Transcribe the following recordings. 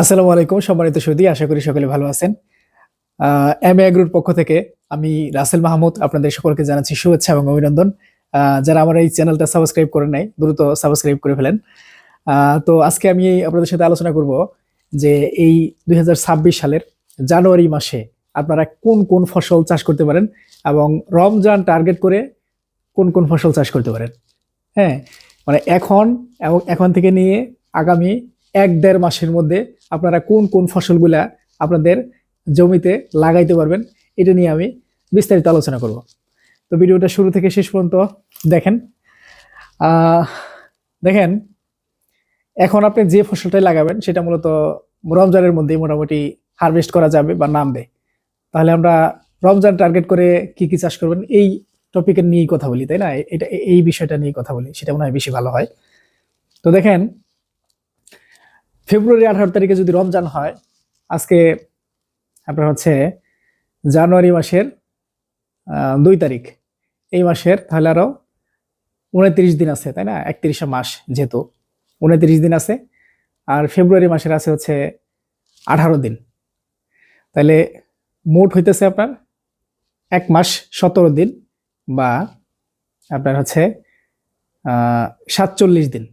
আসসালামু আলাইকুম, সম্মানিত সুদী, আশা করি সকলে ভালো আছেন। এম এ এগ্রুর পক্ষ থেকে আমি রাসেল মাহমুদ আপনাদের সকলকে জানাচ্ছি শুভেচ্ছা এবং অভিনন্দন। যারা আমার এই চ্যানেলটা সাবস্ক্রাইব করে নাই, দ্রুত সাবস্ক্রাইব করে ফেলেন। তো আজকে আমি আপনাদের সাথে আলোচনা করব যে এই দুই হাজার ছাব্বিশ সালের জানুয়ারি মাসে আপনারা কোন কোন ফসল চাষ করতে পারেন এবং রমজান টার্গেট করে কোন কোন ফসল চাষ করতে পারেন। হ্যাঁ মানে এখন এবং এখন থেকে নিয়ে আগামী এক দেড় মাসের মধ্যে আপনারা কোন কোন ফসলগুলা আপনাদের জমিতে লাগাইতে পারবেন, এটা নিয়ে আমি বিস্তারিত আলোচনা করব। তো ভিডিওটা শুরু থেকে শেষ পর্যন্ত দেখেন। দেখেন, এখন আপনি যে ফসলটাই লাগাবেন, সেটা মূলত রমজানের মধ্যেই মোটামুটি হারভেস্ট করা যাবে বা নামবে তাহলে আমরা রমজান টার্গেট করে কি কি চাষ করবেন, এই টপিকের নিয়েই কথা বলি, তাই না? এটা, এই বিষয়টা নিয়ে কথা বলি, সেটা মনে হয় বেশি ভালো হয়। তো দেখেন ফেব্রুয়ারি আঠারো তারিখে যদি রমজান হয়, আজকে আপনার হচ্ছে জানুয়ারি মাসের দুই তারিখ। এই মাসের তাহলে আরও উনত্রিশ দিন আছে, তাই না? একত্রিশে মাস যেহেতু। উনত্রিশ দিন আছে, আর ফেব্রুয়ারি মাসের আছে হচ্ছে আঠারো দিন। তাহলে মোট হইতেছে আপনার এক মাস সতেরো দিন বা আপনার হচ্ছে সাতচল্লিশ দিন,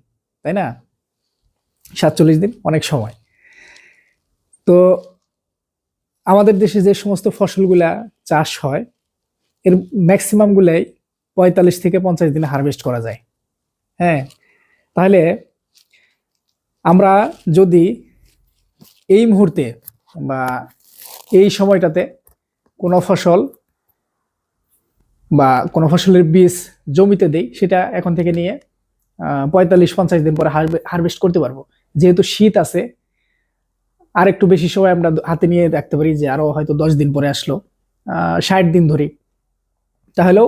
তাই না? সাতচল্লিশ দিন, অনেক সময়। তো আমাদের দেশে যে সমস্ত ফসলগুলা চাষ হয়, এর ম্যাক্সিমামগুলাই পঁয়তাল্লিশ থেকে পঞ্চাশ দিনে হারভেস্ট করা যায়। হ্যাঁ তাহলে আমরা যদি এই মুহূর্তে বা এই সময়টাতে কোনো ফসল বা কোনো ফসলের বীজ জমিতে দেই, সেটা এখন থেকে নিয়ে পঁয়তাল্লিশ, পঞ্চাশ দিন পরে হারভেস্ট করতে পারব। যেহেতু শীত আছে আর একটু বেশি সময় আমরা হাতে নিয়ে দেখতে পারি যে আরও হয়তো দশ দিন পরে আসলো ষাট দিন ধরি তাহলেও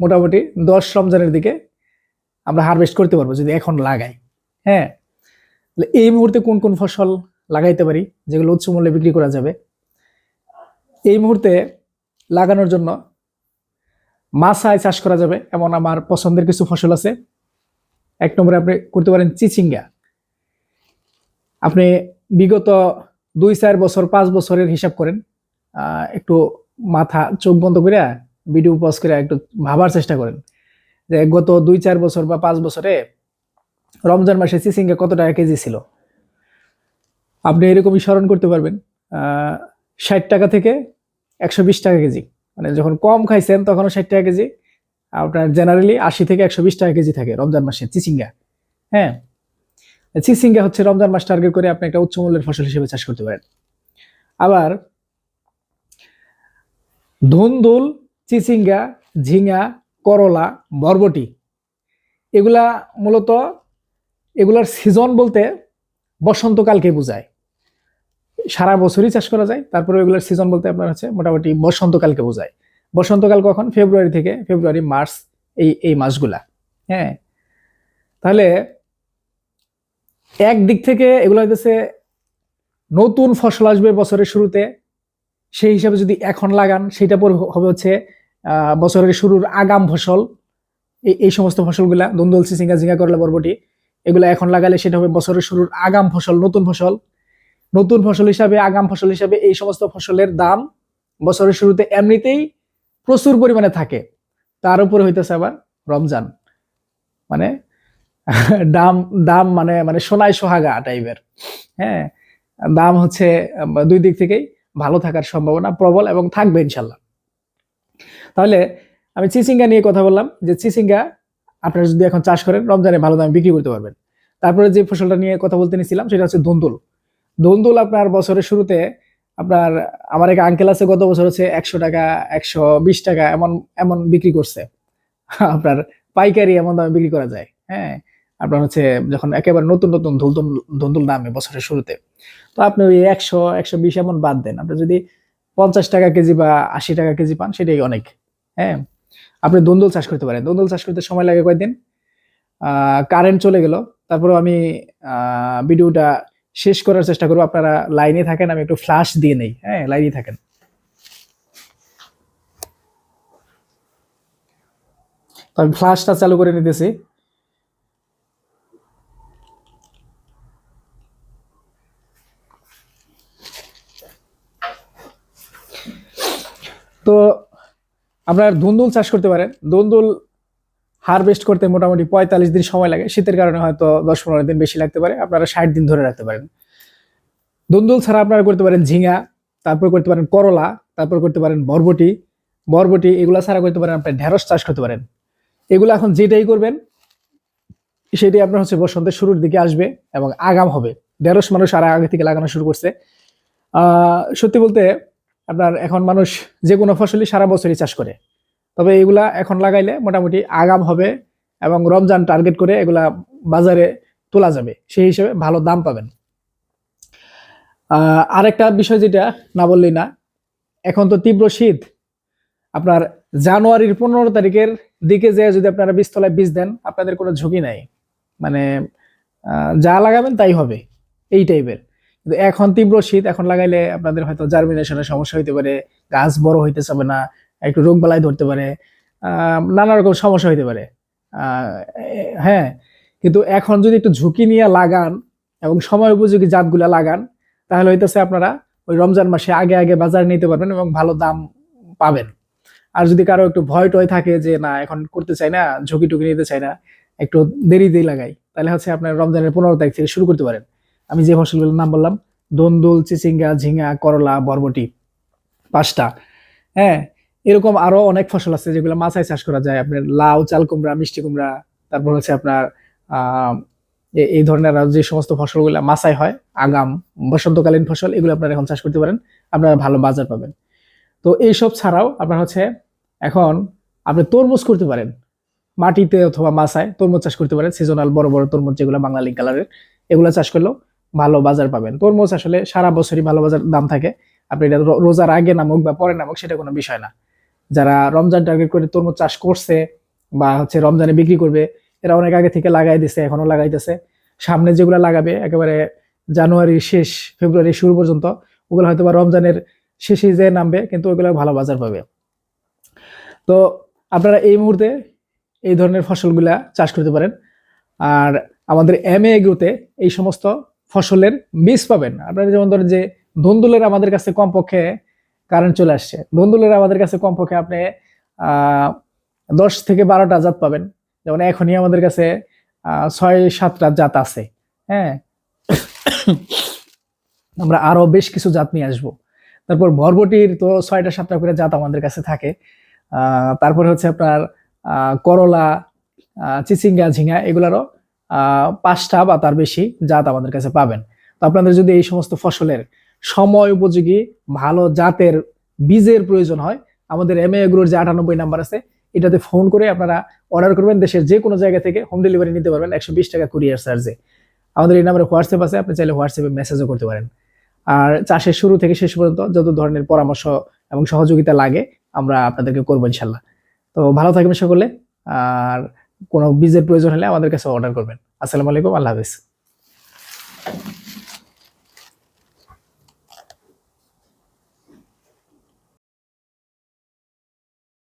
মোটামুটি দশ রমজানের দিকে আমরা হারভেস্ট করতে পারব যদি এখন লাগাই। হ্যাঁ এই মুহূর্তে কোন কোন ফসল লাগাইতে পারি, যেগুলো উচ্চ মূল্যে বিক্রি করা যাবে? এই মুহূর্তে লাগানোর জন্য মাছায় চাষ করা যাবে, এমন আমার পছন্দের কিছু ফসল আছে। এক নম্বরে আপনি করতে পারেন চিচিঙ্গা। আপনি বিগত দুই, চার বছর, পাঁচ বছরের হিসাব করেন একটু মাথা, চোখ বন্ধ করে ভিডিও পজ করে একটু ভাবার চেষ্টা করেন। যে গত দুই, চার বছর বা পাঁচ বছরে রমজান মাসে চিচিঙ্গা কত টাকা কেজি ছিল? আপনি এরকমই স্মরণ করতে পারবেন ষাট টাকা থেকে একশো বিশ টাকা কেজি। মানে যখন কম খাইছেন তখনও ষাট টাকা কেজি আপনার জেনারেলি আশি থেকে একশো বিশ টাকা কেজি থাকে রমজান মাসে চিচিঙ্গা। হ্যাঁ? চিচিঙ্গা হচ্ছে রমজান মাস টার্গেট করে আপনি একটা উচ্চ মূল্যের ফসল হিসেবে চাষ করতে পারেন। আবার ধুন্দুল, চিচিঙ্গা, ঝিঙা, করলা, বরবটি, এগুলা মূলত এগুলার সিজন বলতে বসন্তকালকে বোঝায়। সারা বছরই চাষ করা যায়, তারপরে এগুলার সিজন বলতে আপনার হচ্ছে মোটামুটি বসন্তকালকে বোঝায়। বসন্তকাল কখন? ফেব্রুয়ারি থেকে, ফেব্রুয়ারি, মার্চ এই এই মাসগুলা। হ্যাঁ? তাহলে এক দিক থেকে এগুলো হইতেছে নতুন ফসল আসবে বছরের শুরুতে। সেই হিসাবে যদি এখন লাগান সেটা পর হবে হচ্ছে বছরের শুরুর আগাম ফসল। এই সমস্ত ফসলগুলা, দুন্দল চিচিঙ্গা ঝিঙ্গা, করলা, বরবটি, এগুলো এখন লাগালে সেটা হবে বছরের শুরুর আগাম ফসল, নতুন ফসল। নতুন ফসল হিসাবে, আগাম ফসল হিসাবে এই সমস্ত ফসলের দাম বছরের শুরুতে এমনিতেই প্রচুর পরিমাণে থাকে। তার উপরে হইতেছে আবার রমজান। মানে দাম দাম মানে মানে সোনায় সোহাগা টাইপের। হ্যাঁ দাম হচ্ছে, দুই দিক থেকেই ভালো থাকার সম্ভাবনা প্রবল এবং থাকবে ইনশাল্লাহ। তাহলে আমি চিচিঙ্গা নিয়ে কথা বললাম যে চিচিঙ্গা আপনারা যদি এখন চাষ করেন, রমজানে ভালো দামে বিক্রি করতে পারবেন। তারপরে যে ফসলটা নিয়ে কথা বলতে নিয়েছিলাম সেটা হচ্ছে ধুন্দুল ধুন্দুল আপনার বছরের শুরুতে আপনার, আমার এক আঙ্কেল আছে, গত বছর হচ্ছে একশো টাকা, একশো বিশ টাকা এমন এমন বিক্রি করছে। আপনার পাইকারি এমন দামে বিক্রি করা যায় হ্যাঁ? আপনার হচ্ছে যখন একেবারে নতুন নতুন ধুলদুল ধুন্দুল নামে বছরের শুরুতে। তো আপনি ওই একশো একশো বিশ এমন বাদ দেন। আপনি যদি পঞ্চাশ টাকা কেজি বা আশি টাকা কেজি পান, সেটাই অনেক হ্যাঁ? আপনি দন্দুল চাষ করতে পারেন। দন্দুল চাষ করতে সময় লাগে কয়েকদিন কারেন্ট চলে গেল। তারপরে আমি ভিডিওটা শেষ করার চেষ্টা করব। আপনারা লাইনে থাকেন, আমি একটু ফ্লাশ দিয়ে নেই। হ্যাঁ লাইনে থাকেন। আমি ফ্লাশটা চালু করে নিতেছি। তো আপনার ধুন্দুল চাষ করতে পারেন। ধুন্দুল হারভেস্ট করতে মোটামুটি পঁয়তাল্লিশ দিন সময় লাগে। শীতের কারণে হয়তো দশ পনেরো দিন বেশি লাগতে পারে। আপনারা ষাট দিন ধরে রাখতে পারেন। ধুন্দুল ছাড়া আপনারা করতে পারেন ঝিঙা, তারপর করতে পারেন করলা, তারপর করতে পারেন বরবটি। বরবটি এগুলা ছাড়া করতে পারেন আপনার ঢেঁড়স চাষ করতে পারেন। এগুলো এখন যেটাই করবেন, সেটাই আপনার হচ্ছে বসন্তের শুরুর দিকে আসবে এবং আগাম হবে। ঢেঁড়স মানুষ আর আগে থেকে লাগানো শুরু করছে। সত্যি বলতে আপনার এখন মানুষ যে কোনো ফসলই সারা বছরই চাষ করে। তবে এগুলা এখন লাগাইলে মোটামুটি আগাম হবে এবং রমজান টার্গেট করে এগুলা বাজারে তোলা যাবে। সেই হিসেবে ভালো দাম পাবেন। আরেকটা বিষয় যেটা না বললেই না, এখন তো তীব্র শীত। আপনার জানুয়ারির পনেরো তারিখের দিকে যে যদি আপনারা বীজতলায় বীজ দেন, আপনাদের কোনো ঝুঁকি নাই। মানে যা লাগাবেন তাই হবে, এই টাইপের। এখন তীব্র শীত, এখন লাগাইলে আপনাদের হয়তো জার্মিনেশনের সমস্যা হইতে পারে, গাছ বড় হইতে চাবে না একটু রোগ বালাই ধরতে পারে নানা রকম সমস্যা হইতে পারে। হ্যাঁ কিন্তু এখন যদি একটু ঝুঁকি নিয়ে লাগান এবং সময় উপযোগী জাতগুলা লাগান, তাহলে হইতেছে আপনারা ওই রমজান মাসে আগে আগে বাজারে নিতে পারবেন এবং ভালো দাম পাবেন। আর যদি কারও একটু ভয় টয় থাকে যে, না, এখন করতে চাই না, ঝুঁকি টুকি নিতে চাই না, একটু দেরি দিয়ে লাগাই, তাহলে হচ্ছে আপনার রমজানের পনেরো তারিখ থেকে শুরু করতে পারেন। আমি যে ফসলগুলোর নাম বললাম, দন্দুল, চিচিঙ্গা ঝিঙ্গা করলা, বরবটি, পাঁচটা। হ্যাঁ এরকম আরও অনেক ফসল আছে যেগুলো মাছায় চাষ করা যায়। আপনার লাউ, চাল কুমড়া, মিষ্টি কুমড়া, তারপর হচ্ছে আপনার এই ধরনের যে সমস্ত ফসলগুলো মাছায় হয়, আগাম, বসন্তকালীন ফসল, এগুলো আপনারা এখন চাষ করতে পারেন, আপনারা ভালো বাজার পাবেন। তো এইসব ছাড়াও আপনার হচ্ছে এখন আপনি তরমুজ করতে পারেন। মাটিতে অথবা মাছায় তরমুজ চাষ করতে পারেন সিজনাল বড় বড় তরমুজ যেগুলো লিঙ্ক কালারের এগুলো চাষ করলেও ভালো বাজার পাবেন। তরমুজ আসলে সারা বছরই ভালো বাজার দাম থাকে। আপনি এটা রোজার আগে নামুক বা পরে নামুক, সেটা কোনো বিষয় না। যারা রমজান টার্গেট করে তরমুজ চাষ করছে বা হচ্ছে রমজানে বিক্রি করবে, এরা অনেক আগে থেকে লাগাই দিছে, এখনও লাগাইতেছে। সামনে যেগুলো লাগাবে, একেবারে জানুয়ারির শেষ ফেব্রুয়ারির শুরু পর্যন্ত, ওগুলো হয়তো বা রমজানের শেষে যে নামবে, কিন্তু ওইগুলো ভালো বাজার পাবে। তো আপনারা এই মুহূর্তে এই ধরনের ফসলগুলা চাষ করতে পারেন। আর আমাদের এম এ এগ্রোতে এই সমস্ত ফসলের বীজ পাবেন। আপনারা যেমন ধরেন যে ধন্দুলের আমাদের কাছে কমপক্ষে কারেন্ট চলে আসছে। ধন্দুলের আমাদের কাছে কমপক্ষে আপনি দশ থেকে বারোটা জাত পাবেন। যেমন এখনই আমাদের কাছে ছয় সাতটা জাত আছে। হ্যাঁ? আমরা আরও বেশ কিছু জাত নিয়ে আসব। তারপর বরবটির তো ছয়টা সাতটা করে জাত আমাদের কাছে থাকে। তারপরে হচ্ছে আপনার করলা চিচিঙ্গা ঝিঙ্গা এগুলারও পাঁচটা বা তার বেশি জাত আমাদের কাছে পাবেন। তো আপনাদের যদি এই সমস্ত ফসলের সময় উপযোগী, ভালো জাতের বীজের প্রয়োজন হয়। আমাদের এম এগ্রোর যে আটানব্বই নাম্বার আছে, এটাতে ফোন করে আপনারা অর্ডার করবেন। দেশের যে কোনো জায়গা থেকে হোম ডেলিভারি নিতে পারবেন একশো বিশ টাকা কুরিয়ার চার্জে আমাদের এই নাম্বারে হোয়াটসঅ্যাপ আছে, আপনি চাইলে হোয়াটসঅ্যাপে মেসেজও করতে পারেন। আর চাষের শুরু থেকে শেষ পর্যন্ত যত ধরনের পরামর্শ এবং সহযোগিতা লাগে, আমরা আপনাদেরকে করব ইনশাল্লাহ তো ভালো থাকবেন সকলে, আর কোনো বীজের প্রয়োজন হলে আমাদের কাছে অর্ডার করবেন। আসসালামু আলাইকুম, আল্লাহ হাফিজ।